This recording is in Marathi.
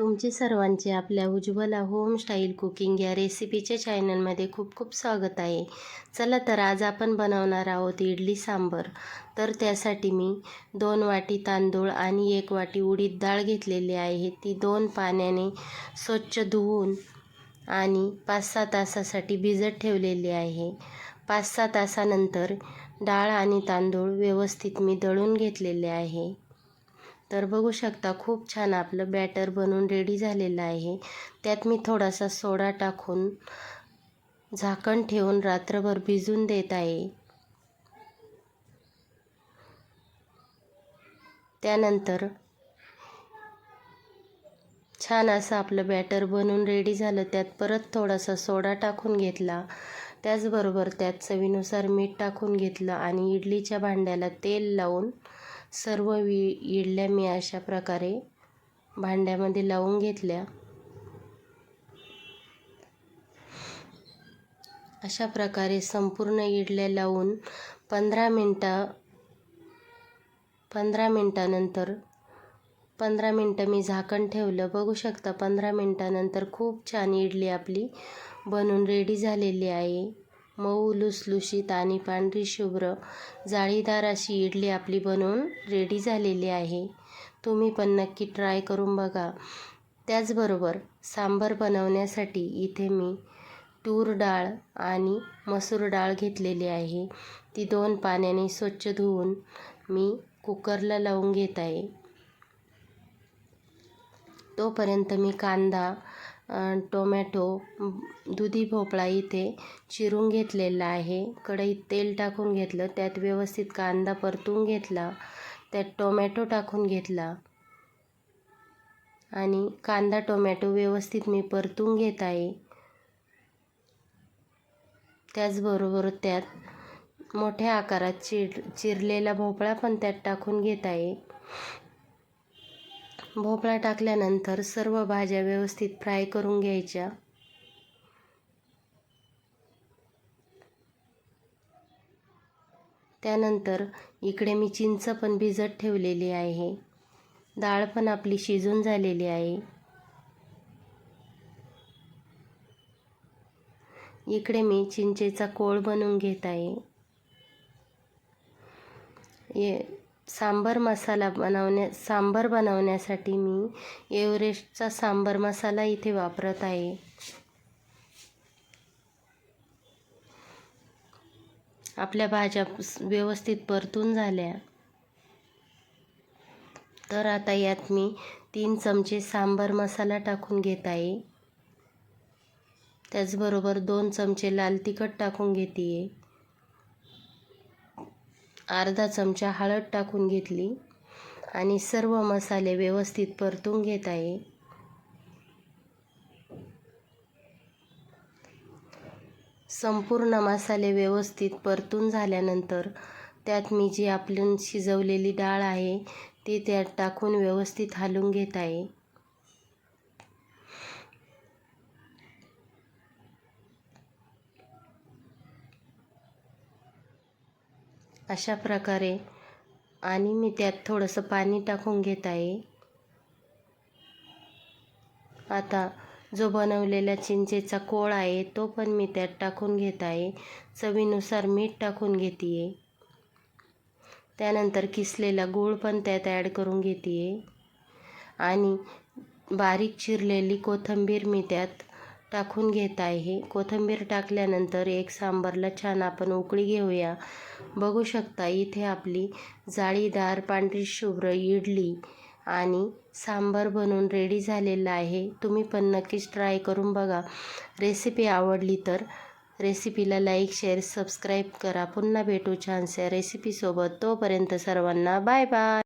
तुमचे सर्वांचे आपल्या उज्ज्वला होम स्टाईल कुकिंग या रेसिपीच्या चॅनलमध्ये खूप खूप स्वागत आहे. चला तर आज आपण बनवणार आहोत इडली सांबर. तर त्यासाठी मी दोन वाटी तांदूळ आणि एक वाटी उडीद डाळ घेतलेली आहे. ती दोन पाण्याने स्वच्छ धुवून आणि पाच सहा तासासाठी भिजत ठेवलेली आहे. पाच सहा तासानंतर डाळ आणि तांदूळ व्यवस्थित मी दळून घेतलेले आहे. तर बघू शकता खूप छान आपलं बॅटर बनून रेडी झालेलं आहे. त्यात मी थोडासा सोडा टाकून झाकण ठेवून रात्रभर भिजून देत आहे. त्यानंतर छान असं आपलं बॅटर बनून रेडी झालं. त्यात परत थोडासा सोडा टाकून घेतला. त्याचबरोबर त्यात चवीनुसार मीठ टाकून घेतलं आणि इडलीच्या भांड्याला तेल लावून सर्व वि इडल्या मी अशा प्रकारे भांड्यामध्ये लावून घेतल्या. अशा प्रकारे संपूर्ण इडल्या लावून पंधरा मिनटं पंधरा मिनटानंतर पंधरा मिनटं मी झाकण ठेवलं. बघू शकता पंधरा मिनटानंतर खूप छान इडली आपली बनून रेडी झालेली आहे. मऊ लुसलुशीत आणि पांढरी शुभ्र जाळीदार अशी इडली आपली बनवून रेडी झालेली आहे. तुम्ही पण नक्की ट्राय करून बघा. त्याचबरोबर सांबर बनवण्यासाठी इथे मी तूर डाळ आणि मसूर डाळ घेतलेली आहे. ती दोन पाण्याने स्वच्छ धुवून मी कुकरला लावून घेत आहे. तोपर्यंत मी कांदा टोमॅटो दुधी भोपळा इथे चिरून घेतलेला आहे. कढईत तेल टाकून घेतलं त्यात व्यवस्थित कांदा परतून घेतला त्यात टोमॅटो टाकून घेतला आणि कांदा टोमॅटो व्यवस्थित मी परतून घेत आहे. त्याचबरोबर त्यात मोठ्या आकारात चिर चिरलेला भोपळा पण त्यात टाकून घेत आहे. भोपळा टाकल्यानंतर सर्व भाज्या व्यवस्थित फ्राय करून घ्यायच्या. त्यानंतर इकडे मी चिंच पण भिजत ठेवलेली आहे. डाळ पण आपली शिजून झालेली आहे. इकडे मी चिंचेचा कोळ बनवून घेत आहे. सांबर मसाला बनवण्या सांबर बनवण्यासाठी मी एव्हरेस्टचा सांबर मसाला इथे वापरत आहे. आपल्या भाज्या व्यवस्थित परतून झाल्या. तर आता यात मी तीन चमचे सांबर मसाला टाकून घेत आहे. त्याचबरोबर दोन चमचे लाल तिखट टाकून घेते आहे अर्धा चमचा हळद टाकून घेतली आणि सर्व मसाले व्यवस्थित परतून घेत आहे. संपूर्ण मसाले व्यवस्थित परतून झाल्यानंतर त्यात मी जी आपली शिजवलेली डाळ आहे ती त्यात टाकून व्यवस्थित हलवून घेत आहे. अशा प्रकारे. आणि मी त्यात थोडंसं पाणी टाकून घेत आहे. आता जो बनवलेला चिंचेचा कोळ आहे तो पण मी त्यात टाकून घेत आहे. चवीनुसार मीठ टाकून घेते आहे त्यानंतर किसलेला गूळ पण त्यात ॲड करून घेते आहे आणि बारीक चिरलेली कोथिंबीर मी त्यात टाकून घेत आहे. कोथिंबीर टाकल्यानंतर एक सांबारला छान आपण उकळी घेऊया. बघू शकता इथे आपली जाळीदार पांढरी शुभ्र इडली आणि सांबार बनून रेडी झालेला आहे. तुम्ही पण नक्कीच ट्राय करून बघा. रेसिपी आवडली तर रेसिपीला लाईक शेअर सबस्क्राईब करा. पुन्हा भेटू छानशा रेसिपीसोबत तोपर्यंत सर्वांना बाय बाय